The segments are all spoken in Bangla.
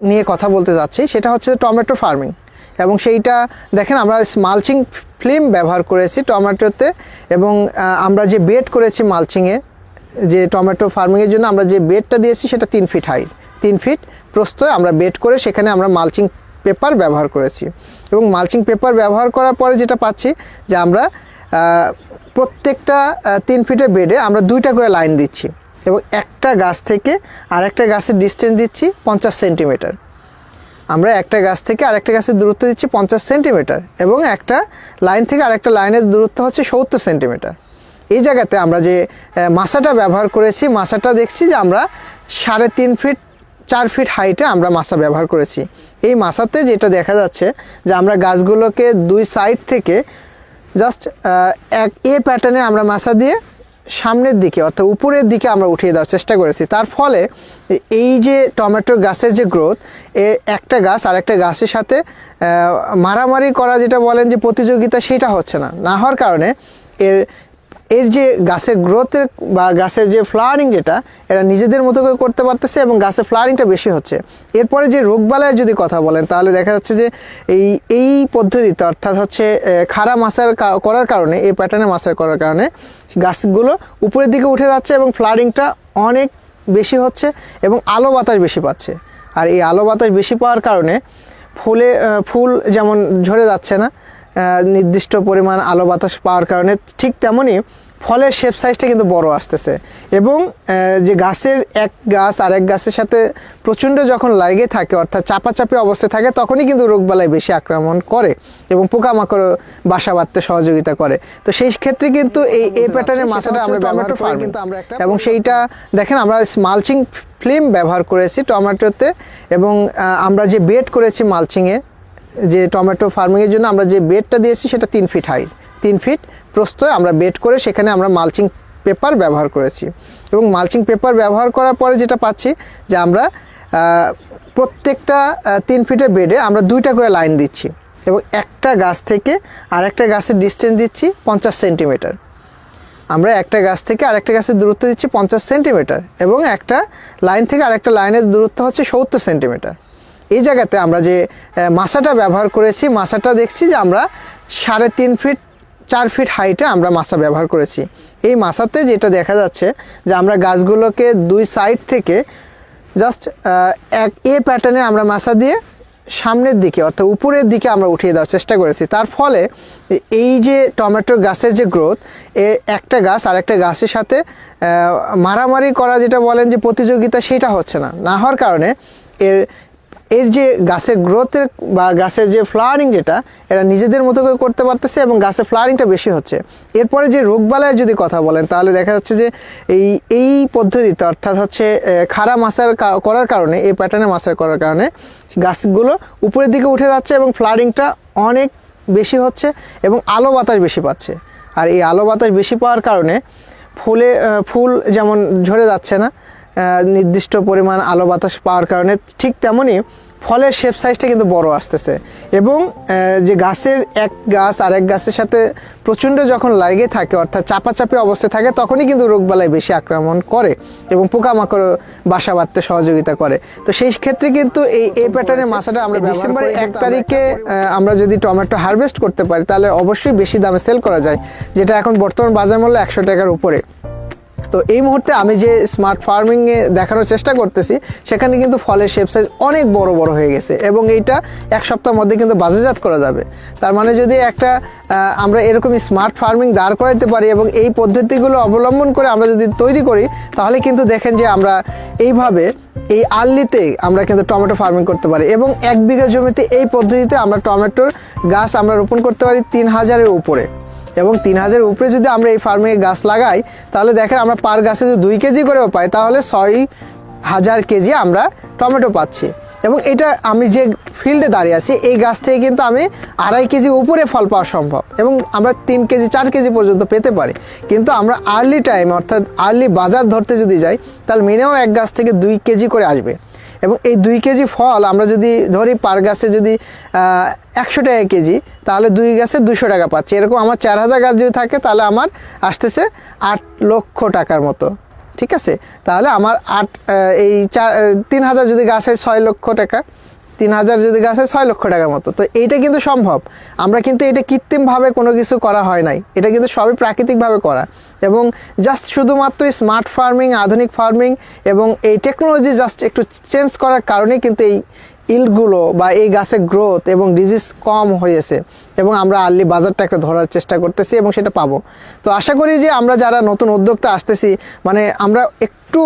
নিয়ে কথা বলতে যাচ্ছি, সেটা হচ্ছে টমেটো ফার্মিং এবং সেইটা দেখেন আমরা মালচিং ফিল্ম ব্যবহার করেছি টমেটোতে এবং আমরা যে বেড করেছি মালচিংয়ে যে টমেটো ফার্মিংয়ের জন্য আমরা যে বেডটা দিয়েছি সেটা তিন ফিট হাইট তিন ফিট প্রস্থ আমরা বেড করে সেখানে আমরা মালচিং পেপার ব্যবহার করেছি। এবং মালচিং পেপার ব্যবহার করার পরে যেটা পাচ্ছি যে আমরা প্রত্যেকটা তিন ফিটের বেডে আমরা দুইটা করে লাইন দিচ্ছি। এবং একটা গাছ থেকে আরেকটা গাছের ডিস্টেন্স দিচ্ছি পঞ্চাশ সেন্টিমিটার আমরা একটা গাছ থেকে আরেকটা গাছের দূরত্ব দিচ্ছি পঞ্চাশ সেন্টিমিটার এবং একটা লাইন থেকে আরেকটা লাইনের দূরত্ব হচ্ছে সত্তর সেন্টিমিটার এই জায়গাতে আমরা যে মাসাটা ব্যবহার করেছি মাসাটা দেখছি যে আমরা সাড়ে তিন ফিট চার ফিট হাইটে আমরা মাসা ব্যবহার করেছি। এই মাসাতে যেটা দেখা যাচ্ছে যে আমরা গাছগুলোকে দুই সাইড থেকে জাস্ট এক, এ প্যাটার্নে আমরা মাসা দিয়ে সামনের দিকে, অর্থাৎ উপরের দিকে আমরা উঠিয়ে দেওয়ার চেষ্টা করেছি। তার ফলে এই যে টমেটোর গাছের যে গ্রোথ, এ একটা গাছ আর একটা গাছের সাথে মারামারি করা যেটা বলেন যে প্রতিযোগিতা, সেটা হচ্ছে না। না হওয়ার কারণে এর এর যে গাছের গ্রোথের বা গাছের যে ফ্লাওয়ারিং যেটা, এরা নিজেদের মতো করে করতে পারতেছে এবং গাছের ফ্লাওয়ারিংটা বেশি হচ্ছে। এরপরে যে রোগবালাইয়ের যদি কথা বলেন, তাহলে দেখা যাচ্ছে যে এই এই পদ্ধতিতে অর্থাৎ হচ্ছে খাড়া মাসার করার কারণে, এই প্যাটার্নে মাসার করার কারণে গাছগুলো উপরের দিকে উঠে যাচ্ছে এবং ফ্লাওয়ারিংটা অনেক বেশি হচ্ছে এবং আলো বাতাস বেশি পাচ্ছে। আর এই আলো বাতাস বেশি পাওয়ার কারণে ফুলে ফুল যেমন ঝরে যাচ্ছে না নির্দিষ্ট পরিমাণ আলো বাতাস পাওয়ার কারণে ঠিক তেমনই ফলের শেপ সাইজটা কিন্তু বড় আসতেছে। এবং যে গাছের এক গাছ আর এক গাছের সাথে প্রচণ্ড যখন লাগে থাকে অর্থাৎ চাপাচাপি অবস্থায় থাকে তখনই কিন্তু রোগবালাই বেশি আক্রমণ করে এবং পোকামাকড় বাসা বাঁধতে সহযোগিতা করে। তো সেই ক্ষেত্রে কিন্তু এই এই প্যাটার্নের মাছটা আমরা টমেটো ফার্ম কিন্তু আমরা এবং সেইটা দেখেন আমরা মালচিং ফিল্ম ব্যবহার করেছি টমেটোতে এবং আমরা যে বেড করেছি মালচিংয়ে যে টমেটো ফার্মিংয়ের জন্য আমরা যে বেডটা দিয়েছি সেটা তিন ফিট হাইট তিন ফিট প্রস্থ আমরা বেড করে সেখানে আমরা মালচিং পেপার ব্যবহার করেছি। এবং মালচিং পেপার ব্যবহার করার পরে যেটা পাচ্ছি যে আমরা প্রত্যেকটা তিন ফিটের বেডে আমরা দুইটা করে লাইন দিচ্ছি এবং একটা গাছ থেকে আরেকটা গাছের ডিস্টেন্স দিচ্ছি পঞ্চাশ সেন্টিমিটার আমরা একটা গাছ থেকে আরেকটা গাছের দূরত্ব দিচ্ছি পঞ্চাশ সেন্টিমিটার এবং একটা লাইন থেকে আরেকটা লাইনের দূরত্ব হচ্ছে সত্তর সেন্টিমিটার এই জায়গাতে আমরা যে মাসাটা ব্যবহার করেছি মাসাটা দেখছি যে আমরা সাড়ে তিন ফিট, চার ফিট হাইটে আমরা মাসা ব্যবহার করেছি। এই মাসাতে যেটা দেখা যাচ্ছে যে আমরা গাছগুলোকে দুই সাইড থেকে জাস্ট এক, এ প্যাটার্নে আমরা মাসা দিয়ে সামনের দিকে অর্থাৎ উপরের দিকে আমরা উঠিয়ে দেওয়ার চেষ্টা করেছি। তার ফলে এই যে টমেটোর গাছের যে গ্রোথ এ একটা গাছ আর একটা গাছের সাথে মারামারি করা যেটা বলেন যে প্রতিযোগিতা, সেটা হচ্ছে না। না হওয়ার কারণে এর এর যে গাছের গ্রোথের বা গাছের যে ফ্লাওয়ারিং যেটা, এরা নিজেদের মতো করে করতে পারতেছে এবং গাছের ফ্লাওয়ারিংটা বেশি হচ্ছে। এরপরে যে রোগবালাইয়ের যদি কথা বলেন, তাহলে দেখা যাচ্ছে যে এই এই পদ্ধতিতে অর্থাৎ হচ্ছে খাড়া মাসার করার কারণে, এই প্যাটার্নে মাসার করার কারণে গাছগুলো উপরের দিকে উঠে যাচ্ছে এবং ফ্লাওয়ারিংটা অনেক বেশি হচ্ছে এবং আলো বাতাস বেশি পাচ্ছে। আর এই আলো বাতাস বেশি পাওয়ার কারণে ফুলে ফুল যেমন ঝরে যাচ্ছে না নির্দিষ্ট পরিমাণ আলো বাতাস পাওয়ার কারণে ঠিক তেমনই ফলের শেপ সাইজটা কিন্তু বড় আসতেছে। এবং যে গাছের এক গাছ আর এক গাছের সাথে প্রচণ্ড যখন লাগে থাকে অর্থাৎ চাপাচাপি অবস্থায় থাকে তখনই কিন্তু রোগবালাই বেশি আক্রমণ করে এবং পোকামাকড় বাসা বাঁধতে সহযোগিতা করে। তো সেই ক্ষেত্রে কিন্তু এই এই প্যাটার্নের মাছটা আমরা ডিসেম্বরের এক তারিখে আমরা যদি টমেটো হারভেস্ট করতে পারি তাহলে অবশ্যই বেশি দামে সেল করা যায় যেটা এখন বর্তমান বাজার মূল্য একশো টাকার উপরে। তো এই মুহূর্তে আমি যে স্মার্ট ফার্মিংয়ে দেখানোর চেষ্টা করতেছি, সেখানে কিন্তু ফলের শেপ সাইজ অনেক বড় বড় হয়ে গেছে এবং এইটা এক সপ্তাহের মধ্যে কিন্তু বাজারজাত করা যাবে। তার মানে যদি একটা আমরা এরকমই স্মার্ট ফার্মিং দাঁড় করাইতে পারি এবং এই পদ্ধতিগুলো অবলম্বন করে আমরা যদি তৈরি করি, তাহলে কিন্তু দেখেন যে আমরা এইভাবে এই আর্লিতে আমরা কিন্তু টমেটো ফার্মিং করতে পারি এবং এক বিঘা জমিতে এই পদ্ধতিতে আমরা টমেটোর গাছ আমরা রোপণ করতে পারি তিন হাজারের উপরে। এবং তিন হাজারের উপরে যদি আমরা এই ফার্মে গাছ লাগাই, তাহলে দেখেন আমরা পার গাছে যদি দুই কেজি করেও পাই, তাহলে ছয় হাজার কেজি আমরা টমেটো পাচ্ছি। এবং এটা আমি যে ফিল্ডে দাঁড়িয়ে আছি, এই গাছ থেকে কিন্তু আমি আড়াই কেজি উপরে ফল পাওয়া সম্ভব এবং আমরা তিন কেজি, চার কেজি পর্যন্ত পেতে পারি। কিন্তু আমরা আর্লি টাইম অর্থাৎ আর্লি বাজার ধরতে যদি যাই, তাহলে মিনিমাম এক গাছ থেকে দুই কেজি করে আসবে। এবং এই দুই কেজি ফল আমরা যদি ধরি পার গাছে যদি একশো টাকা কেজি, তাহলে দুই গাছে দুশো টাকা পাচ্ছি। এরকম আমার চার হাজার গাছ যদি থাকে, তাহলে আমার আসতেছে আট লক্ষ টাকার মতো। ঠিক আছে? তাহলে আমার আট এই চার তিন হাজার যদি গাছ হয়, ছয় লক্ষ টাকা। তিন হাজার যদি গাছ হয় ছয় লক্ষ টাকার মতো। তো এইটা কিন্তু সম্ভব। আমরা কিন্তু এটা কৃত্রিমভাবে কোনো কিছু করা হয় নাই। এটা কিন্তু সবই প্রাকৃতিকভাবে করা। এবং জাস্ট শুধুমাত্র স্মার্ট ফার্মিং আধুনিক ফার্মিং এবং এই টেকনোলজি জাস্ট একটু চেঞ্জ করার কারণে কিন্তু এই ইল্ডগুলো বা এই গাছের গ্রোথ এবং ডিজিজ কম হয়েছে এবং আমরা আর্লি বাজারটাকে ধরার চেষ্টা করতেছি এবং সেটা পাবো। তো আশা করি যে আমরা যারা নতুন উদ্যোক্তা আসতেছি মানে আমরা একটু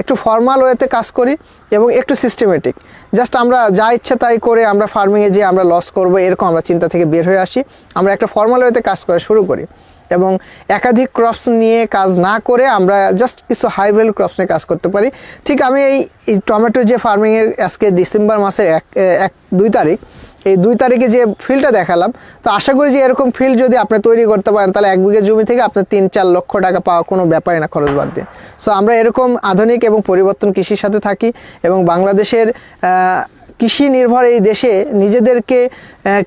একটু ফর্মাল ওয়েতে কাজ করি এবং একটু সিস্টেমেটিক জাস্ট আমরা যা ইচ্ছা তাই করে আমরা ফার্মিংয়ে যে আমরা লস করব, এরকম আমরা চিন্তা থেকে বের হয়ে আসি। আমরা একটা ফর্মাল ওয়েতে কাজ করা শুরু করি। এবং একাধিক ক্রপস নিয়ে কাজ না করে আমরা জাস্ট কিছু হাই ক্রপস নিয়ে কাজ করতে পারি। ঠিক আমি এই টমেটো যে ফার্মিংয়ের আজকে ডিসেম্বর মাসের এক এক, দুই তারিখ, এই দুই তারিখে যে ফিল্ডটা দেখালাম, তো আশা করি যে এরকম ফিল্ড যদি আপনি তৈরি করতে পারেন, তাহলে এক বিঘে জমি থেকে আপনার তিন, চার লক্ষ টাকা পাওয়া কোনো ব্যাপারই না খরচ বাদ দিয়ে। সো আমরা এরকম আধুনিক এবং পরিবর্তন কৃষির সাথে থাকি এবং বাংলাদেশের কৃষি নির্ভর এই দেশে নিজেদেরকে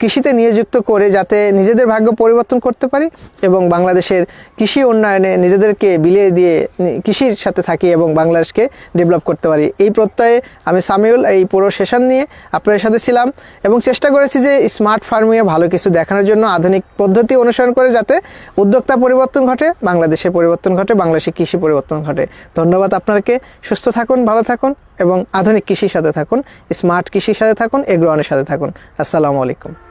কৃষিতে নিয়োজিত করে যাতে নিজেদের ভাগ্য পরিবর্তন করতে পারি এবং বাংলাদেশের কৃষি উন্নয়নে নিজেদেরকে বিলিয়ে দিয়ে কৃষির সাথে থাকি এবং বাংলাদেশকে ডেভেলপ করতে পারি। এই প্রত্যয়ে আমি সামিউল এই পুরো সেশন নিয়ে আপনাদের সাথে ছিলাম এবং চেষ্টা করেছি যে স্মার্ট ফার্মিংয়ে ভালো কিছু দেখানোর জন্য, আধুনিক পদ্ধতি অনুসরণ করে যাতে উদ্যোক্তা পরিবর্তন ঘটে বাংলাদেশের পরিবর্তন ঘটে বাংলাদেশের কৃষি পরিবর্তন ঘটে। ধন্যবাদ আপনাকে। সুস্থ থাকুন, ভালো থাকুন। এবং আধুনিক কৃষির সাথে থাকুন স্মার্ট কৃষির সাথে থাকুন এগ্রোয়ানের সাথে থাকুন। আসসালামু আলাইকুম।